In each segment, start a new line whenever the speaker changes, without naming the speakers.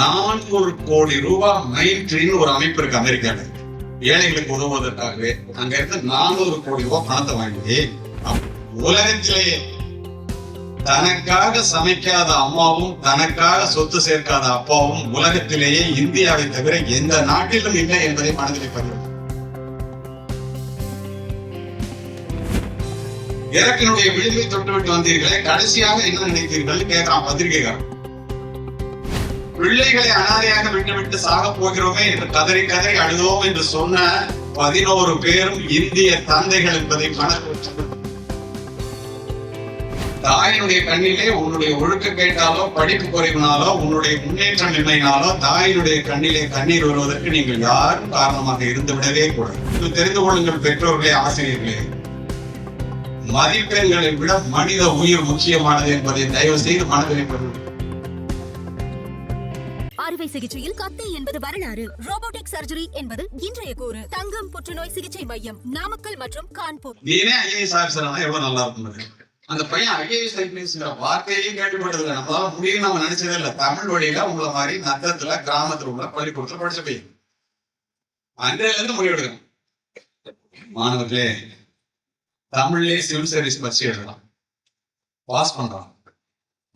நானூறு கோடி ரூபாய் மைட்ரின்னு ஒரு அமைப்பு இருக்கு அமெரிக்கால. ஏழைகளுக்கு உதவுவதற்காகவே அங்க இருந்து நானூறு கோடி ரூபாய் பணத்தை வாங்கி உலகத்திலேயே தனக்காக சமைக்காத அம்மாவும் தனக்காக சொத்து சேர்க்காத அப்பாவும் உலகத்திலேயே இந்தியாவை தவிர எந்த நாட்டிலும் இல்லை என்பதை மனதில் பதிவு. இறக்கினுடைய விளிம்பை தொட்டுவிட்டு வந்தீர்களே கடைசியாக என்ன நினைத்தீர்கள் கேட்கிறான் பத்திரிகைக்காரன். பிள்ளைகளை அனாதையாக விட்டுவிட்டு சாக போகிறோமே என்று கதறி கதறி அழுதோம் என்று சொன்ன பதினோரு பேரும் இந்திய தந்தைகள் என்பதை கணக்கு தாயினுடைய கண்ணிலே உன்னுடைய ஒழுக்க கேட்டாலோ படிப்பு குறைவினாலோ உன்னுடைய முன்னேற்றம் இல்லைனாலோ தாயினுடைய கண்ணிலே கண்ணீர் வருவதற்கு நீங்கள் யாரும் காரணமாக இருந்து விடவே கூடாது. இது தெரிந்து கொள்ளுங்கள் பெற்றோர்களே ஆசிரியர்களே. மதிப்பெண்களை விட மனித உயிர் முக்கியமானது என்பதை தயவு செய்து மனதில் கொள்ளுங்கள்.
அறுவை சிகிச்சையில் கத்தி என்பது வரலாறு. ரோபோட்டிக் சர்ஜரி என்பது இன்றைய கூறு. தங்கம் புற்றுநோய் சிகிச்சை மையம் நாமக்கல் மற்றும் கான்பூர்.
நீனே ஐஏஎஸ் ஆஃபீஸர் எவ்வளவு நல்லா இருக்கும் அந்த பையன் ஐஏஎஸ் ஐபிஎஸ்ங்கிற வார்த்தையும் கேள்விப்பட்டதில்லை. நம்மளால முடியும் நம்ம நினைச்சதே இல்லை. தமிழ் வழியில உங்களை மாதிரி நத்தத்துல கிராமத்துல உள்ள பள்ளிக்கூடத்துல படிச்ச பையன். அன்றையில இருந்து முடிவெடுக்கணும் மாணவர்களே தமிழ்லயே சிவில் சர்வீஸ் பரிசு எழுதலாம். பாஸ் பண்றான்.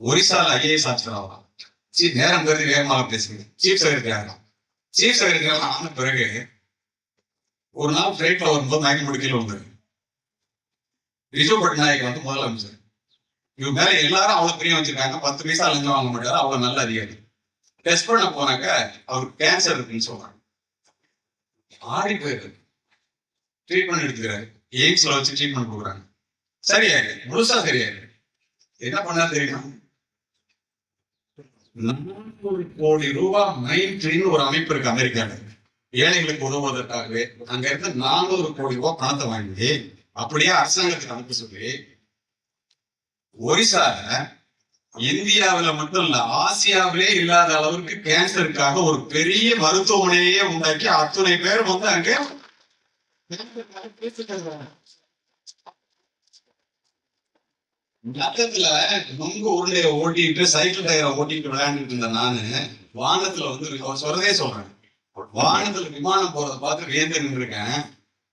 ஒரிசால ஐஏஎஸ் ஆஃபீஸர் ஆகலாம் சீஃப் நேரம் கருதி வேகமாக பேசுங்க. சீஃப் செக்ரட்டரி ஆகலாம் சீஃப் செக்ரட்டரி ஆன பிறகு ஒரு நாள் ஃபிளைட்ல வரும்போது மயக்கம் முடிக்கல வந்தது ரிஜு பட்நாயக் வந்து முதலமைச்சர் இவங்க மேல எல்லாரும் அவ்வளவு பிரியம் வச்சிருக்காங்க. பத்து பைசா லஞ்சம் வாங்க மாட்டாரு. அவ்வளவு நல்ல அதிகாரி. டெஸ்ட் பண்ண போனாக்க அவருக்கு கேன்சர் இருக்குன்னு சொல்றாங்க ஆடி போயிருக்கு ட்ரீட்மெண்ட் எடுத்துக்கிறாரு. எய்ம்ஸ்ல வச்சு ட்ரீட்மெண்ட் கொடுக்குறாங்க. சரியாயிரு. முழுசா சரியாயிரு. என்ன பண்ணா தெரியுமா? நானூறு கோடி ரூபாய் மைட்ரின்னு ஒரு அமைப்பு இருக்கு அமெரிக்கால. ஏழைகளுக்கு உதவுவதற்காகவே அங்க இருந்து நானூறு கோடி ரூபாய் பணத்தை வாங்கி அப்படியே அரசாங்கத்துக்கு அனுப்ப சொல்லி ஒரிசால இந்தியாவுல மட்டும் இல்ல ஆசியாவிலே இல்லாத அளவுக்கு கேன்சருக்காக ஒரு பெரிய மருத்துவமனையே உண்டாக்கி அத்தனை பேர் வந்து அங்கே நத்தத்துல நொங்கு உருண்டைய ஓட்டிட்டு சைக்கிள் டயரை ஓட்டிட்டு விளையாண்டுட்டு இருந்த நானு வானத்துல வந்து அவர் சொல்றதே சொல்றேன். வானத்துல விமானம் போறத பார்த்து வியந்து நின்றுருக்கேன்.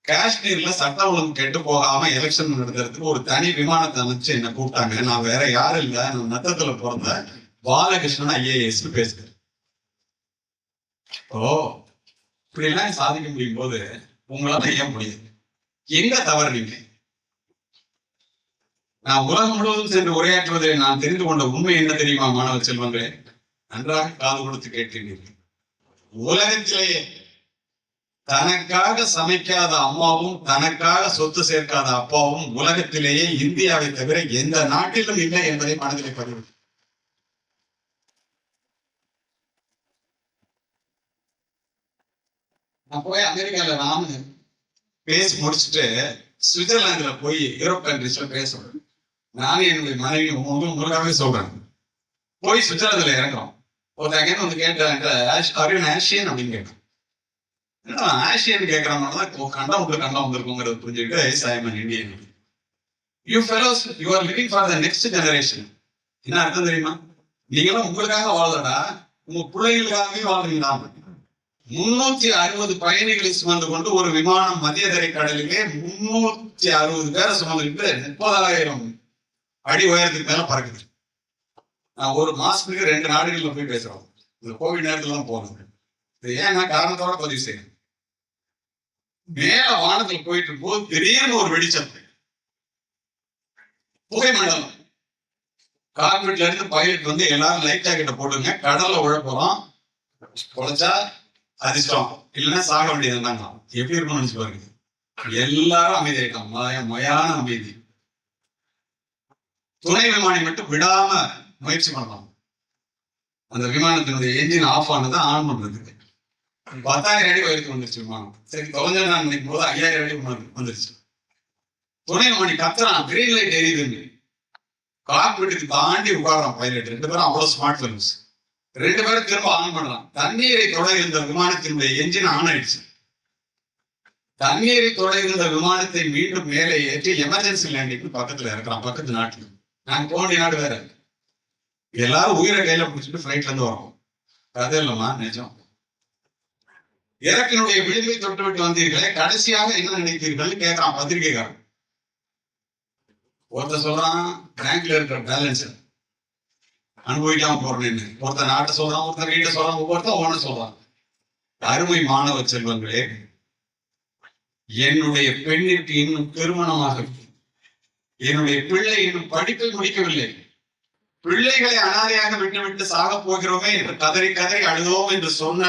காஷ்மீர்ல சட்ட ஒழுங்கு கெட்டு போகாம எலெக்ஷன் நடத்துறதுக்கு ஒரு தனி விமானத்தை அமைச்சு என்ன கூப்பிட்டாங்க. நான் வேற யாரும் இல்ல. நான் நத்தத்துல பிறந்த பாலகிருஷ்ணன் ஐஏஎஸ் பேசுறேன். ஓ இப்படி எல்லாம் சாதிக்க முடியும் போது உங்களால ஏன் முடியுது. எங்க தவறுனீங்க நான் உலகம் முழுவதும் சென்று உரையாற்றுவதை நான் தெரிந்து கொண்ட உண்மை என்ன தெரியுமா மாணவ செல்வங்களே? நன்றாக காது கொடுத்து கேட்கிறீர்கள். உலகத்திலேயே தனக்காக சமைக்காத அம்மாவும் தனக்காக சொத்து சேர்க்காத அப்பாவும் உலகத்திலேயே இந்தியாவை தவிர எந்த நாட்டிலும் இல்லை என்பதை மனதில் பதிவு நான் போய் அமெரிக்கால நானு பேசி முடிச்சுட்டு சுவிட்சர்லாந்துல போய் யூரோப் கண்ட்ரிஸ்ல பேசுறேன் நானும் என்னுடைய மனைவி உங்களுக்காகவே சொல்றேன். போய் சுவிட்சர்லாந்துல இறங்குறோம். ஒருத்தங்க வந்து கேட்டேன் அரியன் ஆஷியன் அப்படின்னு கேட்டேன். என்னடா ஆஷியன் கேட்கறவங்க தான் கண்டம் உங்களுக்கு கண்டம் வந்திருக்குங்கிறத புரிஞ்சுக்கிட்டு I'm Indian you fellows you are living for the next generation என்ன அர்த்தம் தெரியுமா? நீங்களும் உங்களுக்காக வாழலடா உங்க பிள்ளைகளுக்காகவே வாழ்றீங்களா? முன்னூத்தி அறுபது பயணிகளை சுமந்து கொண்டு ஒரு விமானம் மத்திய திரைக்கடலிலே முன்னூத்தி அறுபது பேரை சுமந்துக்கிட்டு முப்பதாயிரம் அடி உயரத்துக்கு மேல பறக்குது. நான் ஒரு மாசத்துக்கு ரெண்டு நாடுகள்ல போய் பேசுறோம். இந்த கோவிட் நேரத்துல தான் போனது. இது ஏன் காரணத்தோட பதிவு செய்யணும். மேல வானத்துல போயிட்டு இருக்கும்போது திடீர்னு ஒரு வெடிச்சம் புகை மண்டலம். கார்பெட்ல இருந்து பைலட் வந்து எல்லாரும் லைட் ஜாக்கெட்டை போடுங்க கடல்ல உழ உழைச்சா அதிர்ஷ்டம். இல்லைன்னா சாக வேண்டியது எப்படி இருக்கும்னு நினைச்சு பாருங்க. எல்லாரும் அமைதி ஆயிட்டான் மய மயான அமைதி. துணை விமானி மட்டும் விடாம முயற்சி பண்ணலாம். அந்த விமானத்தினுடைய என்ஜின் ஆஃப் ஆனதை ஆன் பண்றதுக்கு. பத்தாயிரம் அடி உயரத்துக்கு வந்துருச்சு விமானம். சரி தொலைஞ்சா நான் நினைக்கும் போது ஐயாயிரம் அடி வந்துருச்சு. துணை விமானி கத்துறான். Green light எரியுதுன்னு. கார்பெட்டுக்கு தாண்டி உட்காரான் பைலட் ரெண்டு பேரும் அவ்வளவு ஸ்மார்ட் ஃபிலிம்ஸ் ரெண்டு பேரும் திரும்ப ஆன் பண்ணலாம். தண்ணீரை தொட இருந்த விமானத்தினுடைய என்ஜின் ஆன் ஆயிடுச்சு. தண்ணீரை தொட இருந்த விமானத்தை மீண்டும் மேலே ஏற்றி எமர்ஜென்சி லேண்டிங் பக்கத்துல இருக்கிறான் பக்கத்து நாட்டுல. நாங்க போக வேண்டிய நாடு வேற. எல்லாரும் உயிரை கையில பிடிச்சிட்டு ஃபிளைட்ல இருந்து வரோம். கதை இல்லம்மா நிஜம். இறக்கினுடைய விளிம்பை தொட்டு விட்டு வந்தீர்களே கடைசியாக என்ன நினைத்தீர்கள் கேட்கிறான் பத்திரிகைக்காரன். ஒருத்தன் சொல்றான் பேங்க்ல இருக்கிற பேலன்ஸ் அனுபவிக்காம போறேன்னு. ஒருத்தன் நாட்டை சொல்றான் ஒருத்தன் வீட்டை சொல்றான் ஒவ்வொருத்தர் ஒவ்வொன்னு சொல்றான். அருமை மாணவ செல்வங்களே என்னுடைய பெண்ணிற்கு இன்னும் திருமணமாக என்னுடைய பிள்ளை இன்னும் படிப்பை முடிக்கவில்லை. பிள்ளைகளை அனாதையாக விட்டுவிட்டு சாக போகிறோமே என்று கதறி கதறி அழுதோம் என்று சொன்ன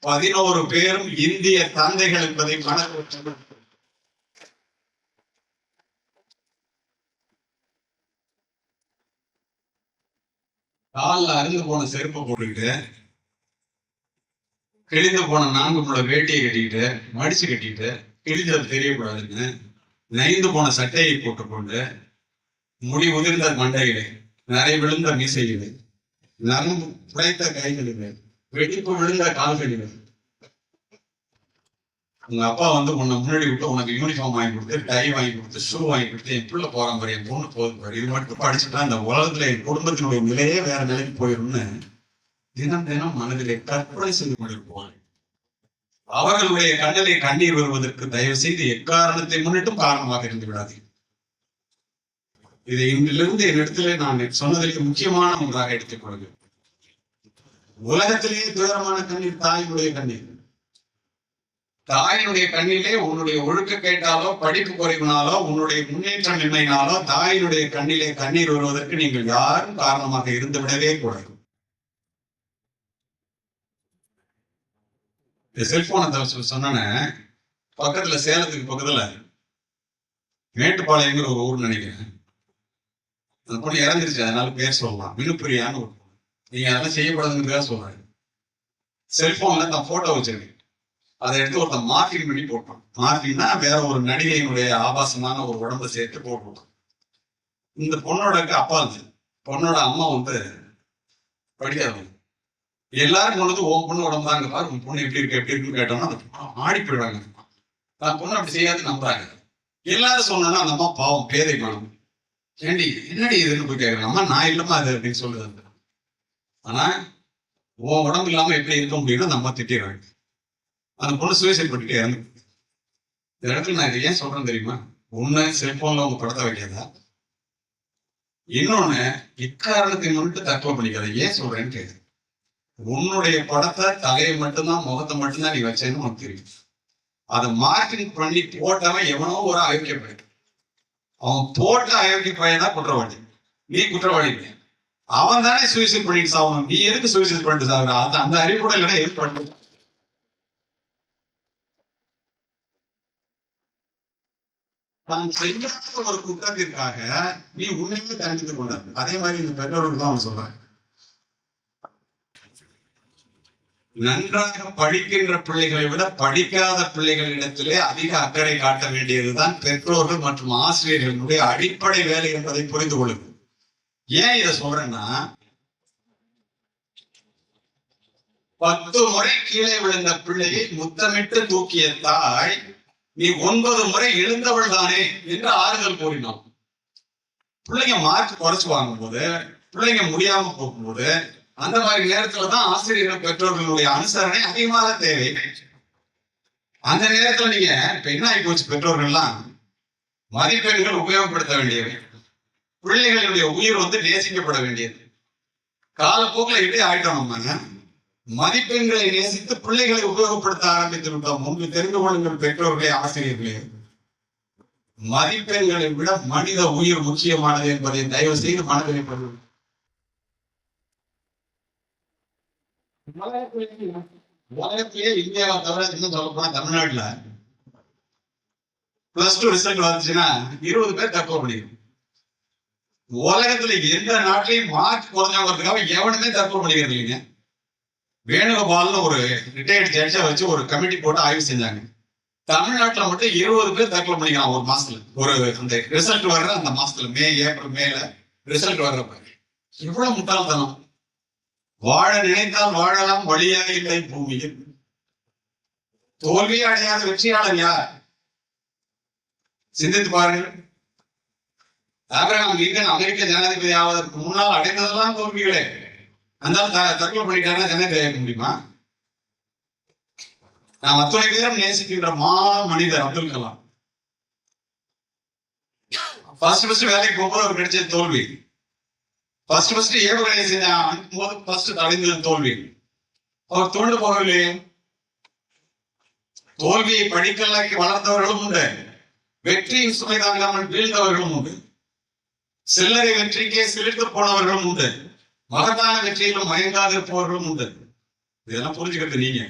பதினோரு பேரும் இந்திய தந்தைகள் என்பதை மனதில் காலில் அருந்து போன செருப்பை போட்டுக்கிட்டு கிழிந்து போன நான்கு முளை வேட்டியை கட்டிக்கிட்டு மடிச்சு கட்டிக்கிட்டு கிழிஞ்சது தெரியக்கூடாதுன்னு நைந்து போன சட்டையை போட்டுக்கொண்டு முடி உதிர்ந்த மண்டையிலே நரை விழுந்த மீசையிலே நரம்பு உடைத்த கைகளிலே வெடிப்பு விழுந்த கால்களிலே உங்க அப்பா வந்து உன்னை முன்னாடி விட்டு உனக்கு யூனிஃபார்ம் வாங்கி கொடுத்து டை வாங்கி கொடுத்து ஷூ வாங்கி கொடுத்து என் பிள்ளை போறான் பாரு என் பொண்ணு போகுது பாரு இது மட்டும் படிச்சுட்டா இந்த உலகத்துல என் குடும்பத்தினுடைய நிலையே வேற நிலைக்கு போயிரும்னு தினம் தினம் மனதிலே கற்பனை செய்து கொண்டிருப்பாங்க. அவர்களுடைய கண்ணிலே கண்ணீர் வருவதற்கு தயவு செய்து எக்காரணத்தை முன்னிட்டும் காரணமாக இருந்து விடாதீர்கள். இதை இன்றிலிருந்து என்னிடத்திலே நான் சொன்னதற்கு முக்கியமான ஒன்றாக எடுத்துக் கொள்கிறேன். உலகத்திலேயே துயரமான கண்ணீர் தாயினுடைய கண்ணீர். தாயினுடைய கண்ணிலே உன்னுடைய ஒழுக்க கேட்டாலோ படிப்பு குறைவினாலோ உன்னுடைய முன்னேற்றம் இல்லைனாலோ தாயினுடைய கண்ணிலே கண்ணீர் வருவதற்கு நீங்கள் யாரும் காரணமாக இருந்து விடவே கூடாது. இந்த செல்போனை சொன்னேன்னு பக்கத்துல சேலத்துக்கு பக்கத்துல மேட்டுப்பாளையங்கிற ஒரு ஊர் நினைக்கிறேன். அந்த பொண்ணு இறந்துருச்சு அதனால பேர் சொல்லலாம். விழுப்புரியான்னு ஒரு பொண்ணு. நீங்க அதெல்லாம் செய்யக்கூடாதுன்னு சொல்றேன். செல்போன்ல தான் போட்டோ வச்சிருக்கேன். அதை எடுத்து ஒருத்தன் மார்க்கிங் பண்ணி போட்டான். மார்க்கிங்னா வேற ஒரு நடிகையினுடைய ஆபாசமான ஒரு உடம்ப சேர்த்து போட்டுவிட்டான் இந்த பொண்ணோட அப்பா இருந்துச்சு பொண்ணோட அம்மா வந்து படிக்காதவங்க. எல்லாரும் கொண்டு வந்து உன் பொண்ணு உடம்பு தாங்க பாரு உன் பொண்ணு எப்படி இருக்கு எப்படி இருக்குன்னு கேட்டோம்னா அந்த பொண்ணு ஆடி போயிடுவாங்க தான் பொண்ணு அப்படி செய்யாது நம்புறாங்க எல்லாரும் சொன்னா அந்த அம்மா பாவம் பேதை பணம் ஏண்டி என்னடி இதுன்னு போய் கேட்கறாங்க அம்மா நான் இல்லம்மா அது அப்படின்னு சொல்லுது அந்த ஆனா உன் உடம்பு இல்லாம எப்படி இருக்க முடியும்னா அந்த அம்மா திட்டிடுறாங்க. அந்த பொண்ணு சூசைட் பண்ணிட்டு இறந்து இந்த இடத்துல நான் இதை ஏன் சொல்றேன் தெரியுமா? ஒண்ணு செல்போன்ல உங்க படத்தை வைக்காதா. இன்னொன்னு இக்காரணத்தை மட்டும் தற்கொலை பண்ணிக்காத. ஏன் சொல்றேன்னு கேட்குது உன்னுடைய படத்தை தலையை மட்டும்தான் முகத்தை மட்டும்தான் நீ வச்சேன்னு உனக்கு தெரியும். அதை மார்க்கெட்டிங் பண்ணி போட்டவன் எவனோ ஒரு அயோக்கிய பையன் அவன் போட்ட அயோக்கிய பையன் தான் குற்றவாளி. நீ குற்றவாளி அவன் தானே சூசைட் பண்ணிட்டு சாவணும் நீ எதுக்கு சூசைட் பண்ணிட்டு சாகுற அந்த அந்த அறிவு கூட இல்லைன்னா எது பண்ணு தான் செய்யாத ஒரு குற்றத்திற்காக நீ உன்னையே தண்டித்துக் கொண்டார் அதே மாதிரி இந்த பெற்றோர்கள் தான் அவன் சொல்றான். நன்றாக படிக்கின்ற பிள்ளைகளை விட படிக்காத பிள்ளைகளிடத்திலே அதிக அக்கறை காட்ட வேண்டியதுதான் பெற்றோர்கள் மற்றும் ஆசிரியர்களுடைய அடிப்படை வேலை என்பதை புரிந்து கொள்ளுங்க ஏன் இதை சொல்றேன்னா பத்து முறை கீழே விழுந்த பிள்ளையை முத்தமிட்டு தூக்கிய தாய் நீ ஒன்பது முறை எழுந்தவள் தானே என்று ஆறுதல் கூறினோம் பிள்ளைங்க மார்க் குறைச்சு வாங்கும் போது பிள்ளைங்க முடியாம போகும்போது அந்த மாதிரி நேரத்துல தான் ஆசிரியர்கள் பெற்றோர்களுடைய அனுசரணை அதிகமாக தேவை. அந்த நேரத்துல நீங்க இப்ப என்ன ஆகி போச்சு பெற்றோர்கள்லாம் மதிப்பெண்கள் உபயோகப்படுத்த வேண்டியவை பிள்ளைகளுடைய உயிர் வந்து நேசிக்கப்பட வேண்டியது. காலப்போக்கில் இப்படி ஆயிட்டோம் நம்ம மதிப்பெண்களை நேசித்து பிள்ளைகளை உபயோகப்படுத்த ஆரம்பித்து விட்டோம் முன்பு தெரிந்து கொள்ளுங்கள் பெற்றோர்களே ஆசிரியர்களே. மதிப்பெண்களை விட மனித உயிர் முக்கியமானது என்பதை தயவு செய்து மனதில் கொள்ளுங்கள். உலகத்திலேயே இந்தியாவை தவிர இன்னும் சொல்ல போனா தமிழ்நாட்டுல பிளஸ் டூ ரிசல்ட் வந்துச்சுன்னா இருபது பேர் தற்கொலை பண்ணிடும் உலகத்துல எந்த நாட்டிலையும் மார்க் குறைஞ்சவங்கிறதுக்காக எவனுமே தற்கொலை பண்ணிக்கிறது இல்லைங்க. வேணுகோபால்னு ஒரு ரிட்டையர்ட் ஜட்ஜை வச்சு ஒரு கமிட்டி போட்டு ஆய்வு செஞ்சாங்க. தமிழ்நாட்டுல மட்டும் இருபது பேர் தற்கொலை பண்ணிக்கலாம் ஒரு மாசத்துல. ஒரு அந்த ரிசல்ட் வர்ற அந்த மாசத்துல. மே ஏப்ரல் மேல ரிசல்ட் வர்றப்ப. இவ்வளவு முட்டாள்தனம். வாழ நினைத்தால் வாழலாம் வழியா இல்லை பூமியில். தோல்வி அடையாத வெற்றியாளர் யார்? சிந்தித்து பாருங்கள். ஆபிரகாம் லிங்கன் அமெரிக்க ஜனாதிபதி ஆவதற்கு முன்னால் அடைந்ததெல்லாம் தோல்விகளே. அந்த த- தற்கொலை பண்ணிட்டாங்க ஜனாதிபதி கேட்க முடியுமா? நான் அத்துணை பேரும் நேசிக்கின்ற மா மனிதர் அப்துல் கலாம். ஃபர்ஸ்ட் ஃபர்ஸ்ட் வேலைக்கு போகும்போது அவர் கிடைச்ச தோல்வி. ஃபர்ஸ்ட் ஃபர்ஸ்ட் ஏவுகணை செஞ்ச போது ஃபர்ஸ்ட் தடைந்தது தோல்வி. அவர் தோண்டு போகவில்லையே தோல்வியை படிக்கலாக்கி வளர்ந்தவர்களும் உண்டு. வெற்றியின் சுமை தாங்காமல் வீழ்ந்தவர்களும் உண்டு. சில்லறை வெற்றிக்கே சிலிர்த்து போனவர்களும் உண்டு. மகத்தான வெற்றியிலும் மயங்காது இருப்பவர்களும் உண்டு. இதெல்லாம் புரிஞ்சுக்கிறது நீங்க.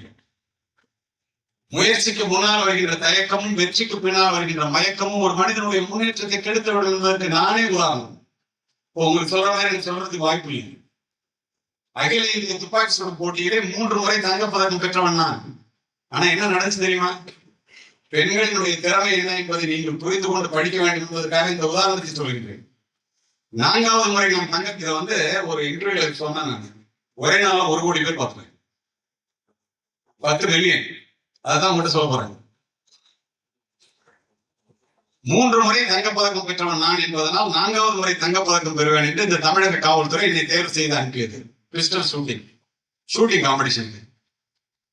முயற்சிக்கு முன்னால் வருகின்ற தயக்கமும் வெற்றிக்கு பின்னால் வருகின்ற மயக்கமும் ஒரு மனிதனுடைய முன்னேற்றத்தை கெடுத்து விடுவதற்கு நானே உதாரணம். இப்போ உங்களுக்கு சொல்ற மாதிரி எனக்கு சொல்றதுக்கு வாய்ப்பு இல்லை அகில இந்திய துப்பாக்கி சுடும் போட்டியிலே மூன்று முறை தங்கப் பதக்கம் பெற்றவன் நான். ஆனா என்ன நடந்துச்சு தெரியுமா? பெண்களினுடைய திறமை என்ன என்பதை நீங்கள் புரிந்து கொண்டு படிக்க வேண்டும் என்பதற்காக இந்த உதாரணத்தை சொல்கின்றேன். நான்காவது முறை நான் தங்க இதை வந்து ஒரு இன்டர்வியூல சொன்னேன் நான். ஒரே நாள் ஒரு கோடி பேர் பார்த்தேன் பத்து மில்லியன் அதுதான் உங்கள்கிட்ட சொல்ல போறேன். மூன்று முறை தங்கப்பதக்கம் பெற்றவன் நான் என்பதனால் நான்காவது முறை தங்கப்பதக்கம் பெறுவேன் என்று இந்த தமிழக காவல்துறை என்னை தேர்வு செய்து அனுப்பியது. பிஸ்டல் ஷூட்டிங் ஷூட்டிங் காம்படிஷன்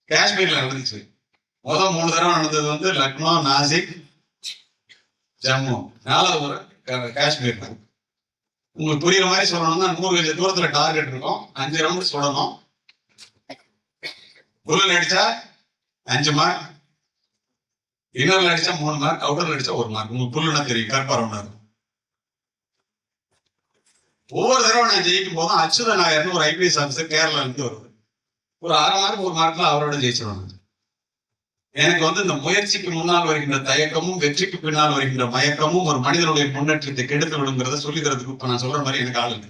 காஷ்மீர்ல நடந்துச்சு. முதல் மூணு தடவை நடந்தது வந்து லக்னோ நாசிக் ஜம்மு. நாலாவது முறை கா- காஷ்மீர் உங்களுக்கு புரியுற மாதிரி சொல்லணும்னா நூறு கஜ தூரத்துல டார்கெட் இருக்கும். அஞ்சு ரவுண்ட் சொல்லணும். புல்லன் அடிச்சா அஞ்சு மார்க் இன்னொரு அடிச்சா மூணு மார்க் அவுட்டர்ல அடிச்சா ஒரு மார்க் உங்களுக்கு புல்லுனா தெரியும்? கருப்பா ஒவ்வொரு தடவை நான் ஜெயிக்கும் போதும் அச்சுத நாயர்னு ஒரு ஐபிஎஸ் ஆஃபீஸர் கேரளா இருந்து வருவார். ஒரு அரை மார்க் ஒரு மார்க்ல அவரோட ஜெயிச்சிருவாங்க. எனக்கு வந்து இந்த முயற்சிக்கு முன்னால் வருகின்ற தயக்கமும் வெற்றிக்கு பின்னால் வருகின்ற மயக்கமும் ஒரு மனிதனுடைய முன்னேற்றத்தை கெடுத்து விடுங்கிறத சொல்லி தரதுக்கு இப்ப நான் சொல்ற மாதிரி எனக்கு ஆள் இல்லை.